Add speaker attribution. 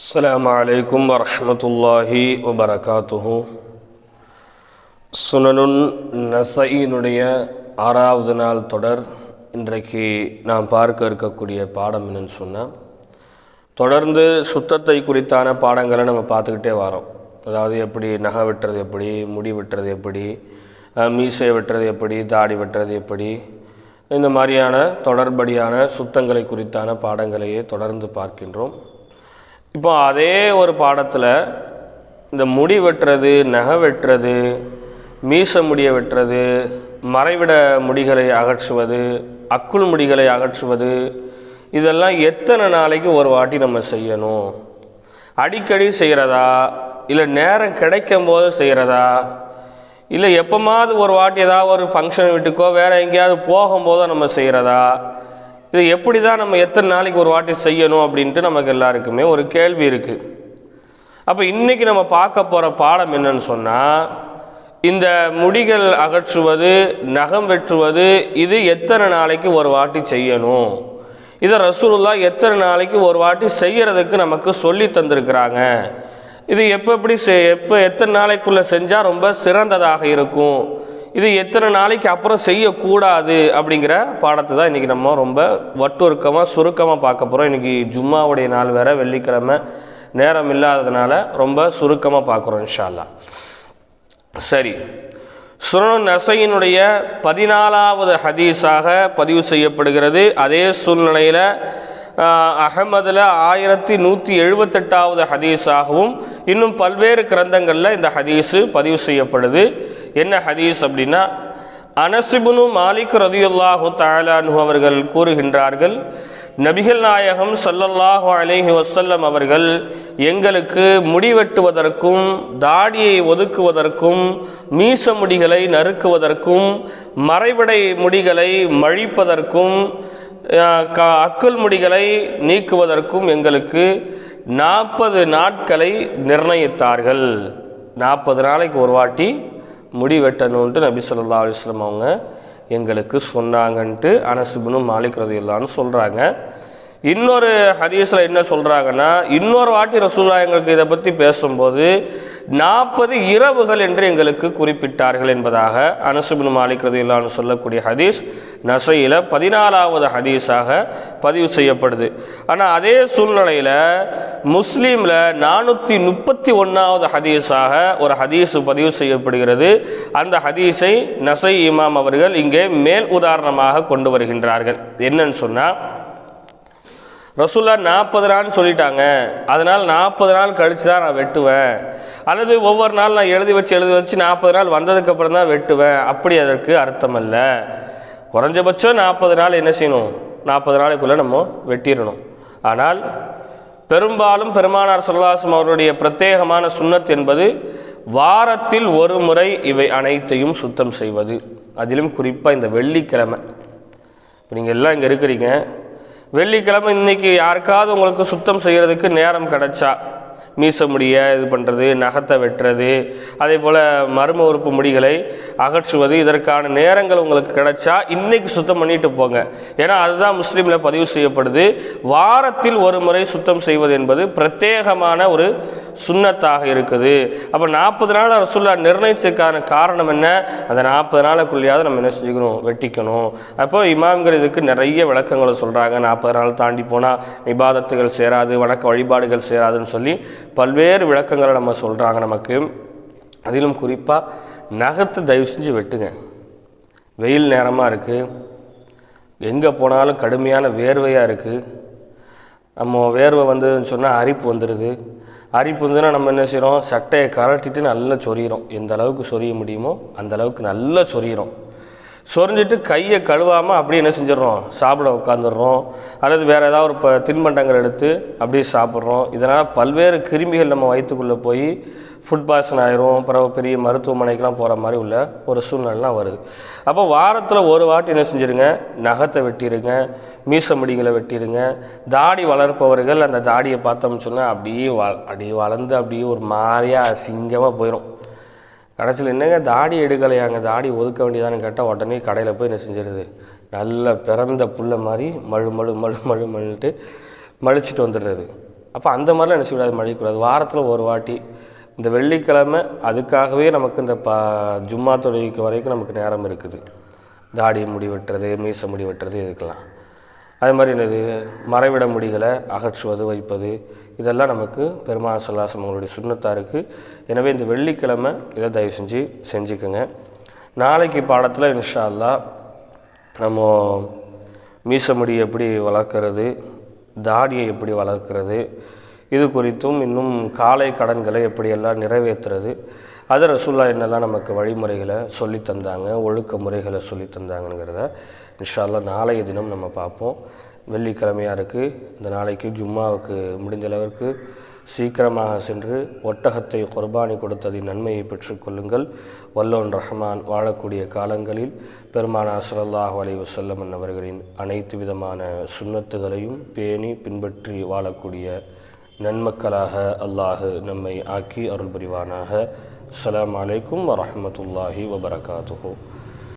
Speaker 1: السلام عليكم ورحمة الله وبركاته சுனனுன் நசையினுடைய ஆறாவது நாள் தொடர் இன்றைக்கு நாம் பார்க்க இருக்கக்கூடிய பாடம் என்னன்னு சொன்னால் தொடர்ந்து சுத்தத்தை குறித்தான பாடங்களை நம்ம பார்த்துக்கிட்டே வரோம் அதாவது எப்படி நகை வெட்டுறது எப்படி முடி வெட்டுறது எப்படி அஹ், மீசை வெட்டுறது எப்படி தாடி வெட்டுறது எப்படி இந்த மாதிரியான தொடர்படியான சுத்தங்களை குறித்தான பாடங்களையே தொடர்ந்து பார்க்கின்றோம் இப்போ அதே ஒரு பாடத்தில் இந்த முடி வெட்டுறது நகை வெட்டுறது மீச முடிய வெட்டுறது மறைவிட முடிகளை அகற்றுவது அக்குள் முடிகளை அகற்றுவது இதெல்லாம் எத்தனை நாளைக்கு ஒரு வாட்டி நம்ம செய்யணும்? அடிக்கடி செய்கிறதா இல்லை நேரம் கிடைக்கும் போது செய்கிறதா இல்லை எப்போமாவது ஒரு வாட்டி ஏதாவது ஒரு ஃபங்க்ஷன் வீட்டுக்கோ வேறு எங்கேயாவது போகும்போதோ நம்ம செய்கிறதா இது எப்படி தான் நம்ம எத்தனை நாளைக்கு ஒரு வாட்டி செய்யணும் அப்படின்ட்டு நமக்கு எல்லாருக்குமே ஒரு கேள்வி இருக்குது அப்போ இன்றைக்கி நம்ம பார்க்க போகிற பாடம் என்னன்னு சொன்னால் இந்த முடிகள் அகற்றுவது நகம் வெற்றுவது இது எத்தனை நாளைக்கு ஒரு வாட்டி செய்யணும்? இதை ரசூலுல்லா எத்தனை நாளைக்கு ஒரு வாட்டி செய்கிறதுக்கு நமக்கு சொல்லி தந்திருக்கிறாங்க. இது எப்போ எப்படி செய் எப்போ எத்தனை நாளைக்குள்ளே செஞ்சால் ரொம்ப சிறந்ததாக இருக்கும்? இது எத்தனை நாளைக்கு அப்புறம் செய்யக்கூடாது அப்படிங்கிற பாடத்தை தான் இன்றைக்கி நம்ம ரொம்ப வட்டுருக்கமாக சுருக்கமாக பார்க்க போகிறோம் இன்றைக்கி ஜும்மாவுடைய நாள் வேற வெள்ளிக்கிழமை நேரம் இல்லாததுனால ரொம்ப சுருக்கமாக பார்க்குறோம் இன்ஷால்லா சரி சுனன் நசையினுடைய பதினாலாவது ஹதீஸாக பதிவு செய்யப்படுகிறது. அதே சூழ்நிலையில் அகமதில் ஆயிரத்தி நூற்றி எழுபத்தெட்டாவது ஹதீஸாகவும் இன்னும் பல்வேறு கிரந்தங்களில் இந்த ஹதீஸு பதிவு செய்யப்படுது. என்ன ஹதீஸ் அப்படின்னா அனசிபுனு மாலிக் ரதியுல்லாஹு தாலானு அவர்கள் கூறுகின்றார்கள் நபிகள் நாயகம் சல்லல்லாஹு அலேஹி வசல்லம் அவர்கள் எங்களுக்கு முடிவெட்டுவதற்கும் தாடியை ஒதுக்குவதற்கும் மீச முடிகளை நறுக்குவதற்கும் மறைவிடை முடிகளை மழிப்பதற்கும் அக்கல் க- அக்குள் முடிகளை நீக்குவதற்கும் எங்களுக்கு நாற்பது நாட்களை நிர்ணயித்தார்கள். நாற்பது நாளைக்கு ஒரு வாட்டி முடி வெட்டணுன்ட்டு நபி சொல்லா அலைஹி அவங்க எங்களுக்கு சொன்னாங்கன்ட்டு அனசுபுனும் மாலிக் ரதியுல்லான்னு சொல்கிறாங்க இன்னொரு ஹதீஸில் என்ன சொல்கிறாங்கன்னா இன்னொரு வாட்டி ரசூல்லா எங்களுக்கு இதை பற்றி பேசும்போது நாற்பது இரவுகள் என்று எங்களுக்கு குறிப்பிட்டார்கள் என்பதாக அனசுபின் மாலிக் இல்லாமல் சொல்லக்கூடிய ஹதீஸ் நசையில் பதினாலாவது ஹதீஸாக பதிவு செய்யப்படுது. ஆனால் அதே சூழ்நிலையில் முஸ்லீமில் நானூற்றி முப்பத்தி ஒன்றாவது ஹதீஸாக ஒரு ஹதீஸ் பதிவு செய்யப்படுகிறது. அந்த ஹதீஸை நசை இமாம் அவர்கள் இங்கே மேல் உதாரணமாக கொண்டு வருகின்றார்கள். என்னன்னு சொன்னால் ரசுல்லா நாற்பது நாள்னு சொல்லிட்டாங்க. அதனால் நாற்பது நாள் கழித்து தான் நான் வெட்டுவேன். அல்லது ஒவ்வொரு நாள் நான் எழுதி வச்சு எழுதி வச்சு நாற்பது நாள் வந்ததுக்கப்புறம் தான் வெட்டுவேன். அப்படி அதற்கு அர்த்தம் அல்ல குறைஞ்சபட்சம் நாற்பது நாள் என்ன செய்யணும்? நாற்பது நாளைக்குள்ளே நம்ம வெட்டிடணும். ஆனால் பெரும்பாலும் பெருமானார் சொல்லாசம் அவருடைய பிரத்யேகமான சுண்ணத் என்பது வாரத்தில் ஒரு முறை இவை அனைத்தையும் சுத்தம் செய்வது. அதிலும் குறிப்பாக இந்த வெள்ளிக்கிழமை. இப்போ நீங்கள் எல்லாம் இங்கே இருக்கிறீங்க. வெள்ளிக்கிழமை இன்னைக்கு யாருக்காவது உங்களுக்கு சுத்தம் செய்கிறதுக்கு நேரம் கிடைச்சா மீச முடியை இது பண்ணுறது நகத்தை வெட்டுறது அதே போல் மர்ம உறுப்பு முடிகளை அகற்றுவது இதற்கான நேரங்கள் உங்களுக்கு கிடைச்சா இன்றைக்கு சுத்தம் பண்ணிட்டு போங்க. ஏன்னா அதுதான் முஸ்லீமில் பதிவு செய்யப்படுது. வாரத்தில் ஒரு முறை சுத்தம் செய்வது என்பது பிரத்யேகமான ஒரு சுண்ணத்தாக இருக்குது. அப்போ நாற்பது நாள் ரசுல்லா நிர்ணயிச்சதுக்கான காரணம் என்ன? அந்த நாற்பது நாளுக்குள்ளேயாவது நம்ம என்ன செஞ்சுக்கணும்? வெட்டிக்கணும். அப்போ இமாம்கள் இதுக்கு நிறைய விளக்கங்களை சொல்கிறாங்க நாற்பது நாள் தாண்டி போனால் இபாதத்துகள் சேராது வணக்க வழிபாடுகள் சேராதுன்னு சொல்லி பல்வேறு விளக்கங்களை நம்ம சொல்கிறாங்க நமக்கு. அதிலும் குறிப்பாக நகத்தை தயவு செஞ்சு வெட்டுங்க. வெயில் நேரமாக இருக்குது எங்கே போனாலும் கடுமையான வேர்வையாக இருக்குது நம்ம வேர்வை வந்ததுன்னு சொன்னால் அரிப்பு வந்துடுது அரிப்பு வந்துன்னா நம்ம என்ன செய்கிறோம் சட்டையை கரட்டிட்டு நல்லா சொரியிறோம். எந்த அளவுக்கு சொரிய முடியுமோ அந்த அளவுக்கு நல்லா சொரியிறோம். சொரிஞ்சிட்டு கையை கழுவாமல் அப்படியே என்ன செஞ்சிடறோம்? சாப்பிட உட்காந்துடுறோம் அல்லது வேறு ஏதாவது ஒரு ப தின்பண்டங்கள் எடுத்து அப்படியே சாப்பிட்றோம். இதனால் பல்வேறு கிருமிகள் நம்ம வயிற்றுக்குள்ளே போய் ஃபுட் பாய்சன் ஆயிரும். பிறகு பெரிய மருத்துவமனைக்கெலாம் போகிற மாதிரி உள்ள ஒரு சூழ்நிலைலாம் வருது. அப்போ வாரத்தில் ஒரு வாட்டி என்ன செஞ்சிருங்க? நகத்தை வெட்டிடுங்க மீச முடிகளை வெட்டிடுங்க தாடி வளர்ப்பவர்கள் அந்த தாடியை பார்த்தோம்னு சொன்னால் அப்படியே வ அப்படியே வளர்ந்து அப்படியே ஒரு மாதிரியாக அசிங்கமாக போயிடும் கடைசியில் என்னங்க தாடி எடுக்கலையாங்க தாடி ஒதுக்க வேண்டியதான்னு கேட்டால் உடனே கடையில் போய் என்ன செஞ்சிருது? நல்ல பிறந்த புல்லை மாதிரி மழு மழு மழு மழு மழுன்ட்டு மழிச்சிட்டு வந்துடுறது. அப்போ அந்த மாதிரிலாம் என்ன செய்யக்கூடாது? மழிக்கூடாது வாரத்தில் ஒரு வாட்டி. இந்த வெள்ளிக்கிழமை அதுக்காகவே நமக்கு இந்த பா ஜும்மா தொழுகைக்கு வரைக்கும் நமக்கு நேரம் இருக்குது. தாடி முடி வெட்டுறது மீச முடி வெட்டுறது இதுக்கெல்லாம். அதே மாதிரி என்னது? மறைவிட முடிகளை அகற்றுவது வைப்பது இதெல்லாம் நமக்கு பெருமாள் சொல்லாசம் அவங்களுடைய சுண்ணத்தாக இருக்குது எனவே இந்த வெள்ளிக்கிழமை இதை தயவு செஞ்சு செஞ்சுக்கோங்க. நாளைக்கு பாடத்தில் இன்ஷா அல்லா நம்ம மீசமுடி எப்படி வளர்க்குறது தாடியை எப்படி வளர்க்குறது இது குறித்தும் இன்னும் காலை கடன்களை எப்படியெல்லாம் நிறைவேற்றுறது அது ரசூல்லா என்னெல்லாம் நமக்கு வழிமுறைகளை சொல்லி தந்தாங்க ஒழுக்க முறைகளை சொல்லித் தந்தாங்கங்கிறத இன்ஷா நாளைய தினம் நம்ம பார்ப்போம். வெள்ளிக்கிழமையாக இருக்குது இந்த நாளைக்கு ஜும்மாவுக்கு முடிஞ்ச அளவிற்கு சீக்கிரமாக சென்று ஒட்டகத்தை குர்பானி கொடுத்ததின் நன்மையை பெற்றுக்கொள்ளுங்கள் வல்லோன் ரஹ்மான் வாழக்கூடிய காலங்களில் பெருமானா ஸல்லல்லாஹு அலைஹி வஸல்லம் அவர்களின் அனைத்து விதமான சுண்ணத்துகளையும் பேணி பின்பற்றி வாழக்கூடிய நன்மக்களாக அல்லாஹ் நம்மை ஆக்கி அருள் புரிவானாக அஸ்ஸலாமு அலைக்கும் வரஹ்மத்துல்லாஹி வபரகாத்துஹு